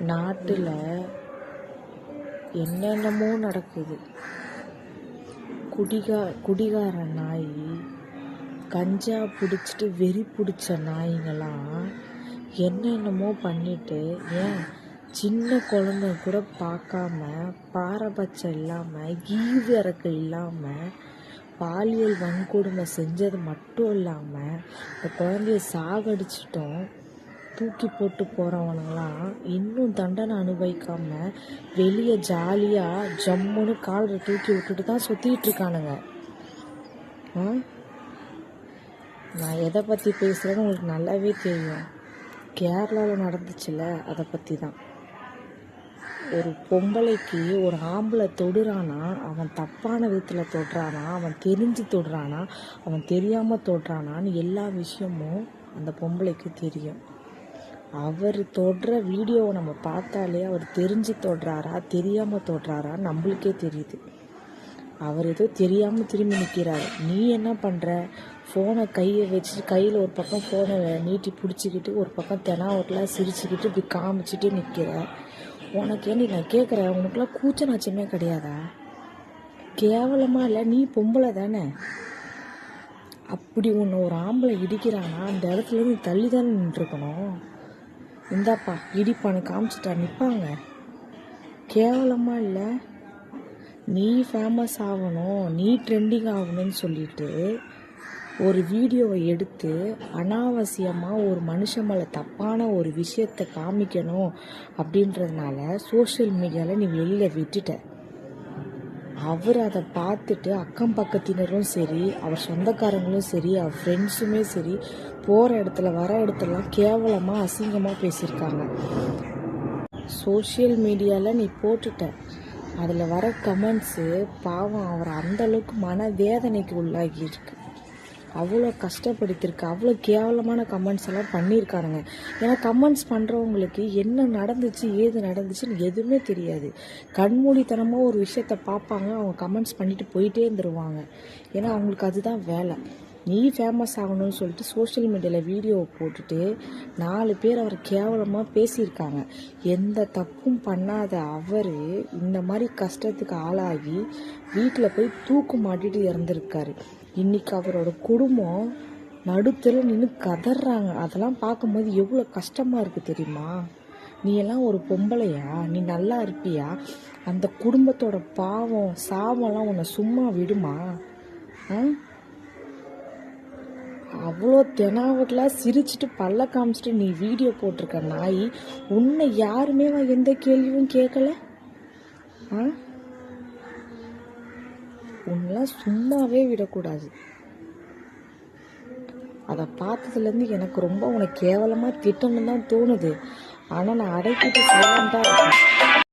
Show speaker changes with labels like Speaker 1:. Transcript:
Speaker 1: நாட்டில் என்னென்னமோ நடக்குது. குடிகா குடிகார நாய் கஞ்சா பிடிச்சிட்டு வெறி பிடிச்ச நாய்ங்களாம் என்னென்னமோ பண்ணிட்டு ஏன் சின்ன குழந்தை கூட பார்க்காம பாரபட்சம் இல்லாமல் ஈவு இறக்கம் இல்லாமல் பாலியல் வன்கொடுமை செஞ்சது மட்டும் இல்லாமல் இந்த குழந்தைய சாகடிச்சிட்டோம். தூக்கி போட்டு போகிறவனெல்லாம் இன்னும் தண்டனை அனுபவிக்காம வெளியே ஜாலியாக ஜம்முன்னு காலில் தூக்கி விட்டுட்டு தான் சுற்றிட்டு இருக்கானுங்க. நான் எதை பற்றி பேசுகிறேன்னு உங்களுக்கு நல்லாவே தெரியும். கேரளாவில் நடந்துச்சுல்ல அதை பற்றி தான் ஒரு பொம்பளைக்கு ஒரு ஆம்பளை தொடுறானா அவன் தப்பான விதத்தில் தொடுறானா அவன் தெரிஞ்சு தொடுறானா அவன் தெரியாமல் தொடுறானான்னு எல்லா விஷயமும் அந்த பொம்பளைக்கு தெரியும். அவர் தொடுற வீடியோவை நம்ம பார்த்தாலே அவர் தெரிஞ்சு தொடுறாரா தெரியாமல் தொடுறாரா நம்மளுக்கே தெரியுது. அவர் ஏதோ தெரியாமல் திரும்பி நிற்கிறாரு நீ என்ன பண்ணுற ஃபோனை கையை வச்சுட்டு கையில் ஒரு பக்கம் ஃபோனை நீட்டி பிடிச்சிக்கிட்டு ஒரு பக்கம் தெனாவட்டில் சிரிச்சுக்கிட்டு இப்படி காமிச்சிட்டு நிற்கிற உனக்கு ஏன் நான் கேட்குறேன் உனக்குலாம் கூச்ச நாச்சமே கிடையாதா? கேவலமாக இல்லை நீ பொம்பளை தானே? அப்படி உன்னை ஒரு ஆம்பளை இடிக்கிறான்னா அந்த இடத்துல நீ தள்ளி தானே நின்றுருக்கணும்? இந்தாப்பா இடிப்பான்னு காமிச்சிட்டா நிற்பாங்க கேவலமாக இல்லை? நீ ஃபேமஸ் ஆகணும் நீ ட்ரெண்டிங் ஆகணும்னு சொல்லிட்டு ஒரு வீடியோவை எடுத்து அனாவசியமாக ஒரு மனுஷன் மேலே தப்பான ஒரு விஷயத்தை காமிக்கணும் அப்படின்றதுனால சோஷியல் மீடியாவில் நீ வெளியில் விட்டுட்ட. அவர் அதை பார்த்துட்டு அக்கம் பக்கத்தினரும் சரி அவர் சொந்தக்காரங்களும் சரி அவர் ஃப்ரெண்ட்ஸுமே சரி போகிற இடத்துல வர இடத்துலலாம் கேவலமாக அசிங்கமாக பேசியிருக்காங்க. சோஷியல் மீடியாவில் நீ போட்டுட்ட. அதில் வர கமெண்ட்ஸு பாவம் அவர் அந்த அளவுக்கு மன வேதனைக்கு உள்ளாகியிருக்கு அவ்வளோ கஷ்டப்படுத்திருக்கு அவ்வளோ கேவலமான கமெண்ட்ஸ் எல்லாம் பண்ணியிருக்காருங்க ஏன்னா கமெண்ட்ஸ் பண்ணுறவங்களுக்கு என்ன நடந்துச்சு ஏது நடந்துச்சுன்னு எதுவுமே தெரியாது. கண்மூடித்தனமாக ஒரு விஷயத்த பார்ப்பாங்க. அவங்க கமெண்ட்ஸ் பண்ணிட்டு போயிட்டே இருந்துருவாங்க. ஏன்னா அவங்களுக்கு அதுதான் வேலை. நீ ஃபேமஸ் ஆகணும்னு சொல்லிட்டு சோஷியல் மீடியாவில் வீடியோவை போட்டுட்டு நாலு பேர் அவர் கேவலமாக பேசியிருக்காங்க. எந்த தப்பும் பண்ணாத அவர் இந்த மாதிரி கஷ்டத்துக்கு ஆளாகி வீட்டில் போய் தூக்கு மாட்டிட்டு இறந்துருக்காரு. இன்னைக்கு அவரோட குடும்பம் நடுத்தர நின்று கதறாங்க அதெல்லாம் பார்க்கும்போது எவ்வளோ கஷ்டமாக இருக்குது தெரியுமா? நீ எல்லாம் ஒரு பொம்பளையா? நீ நல்லா இருப்பியா? அந்த குடும்பத்தோட பாவம் சாவம்லாம் உன்னை சும்மா விடுமா? ஆ? அவ்வளோ தெனாவட்டெலாம் சிரிச்சிட்டு பல்ல காமிச்சிட்டு நீ வீடியோ போட்டிருக்க நாய் உன்னை யாருமே நான் எந்த கேள்வியும் கேட்கல? ஆ? உன்னெலாம் சும்மாவே விடக்கூடாது. அதை பார்த்ததுலேருந்து எனக்கு ரொம்ப உனக்கு கேவலமாக திட்டணும்னு தான் தோணுது. ஆனால் நான் அடைக்கிட்டு சைலண்டாக இருக்கேன்.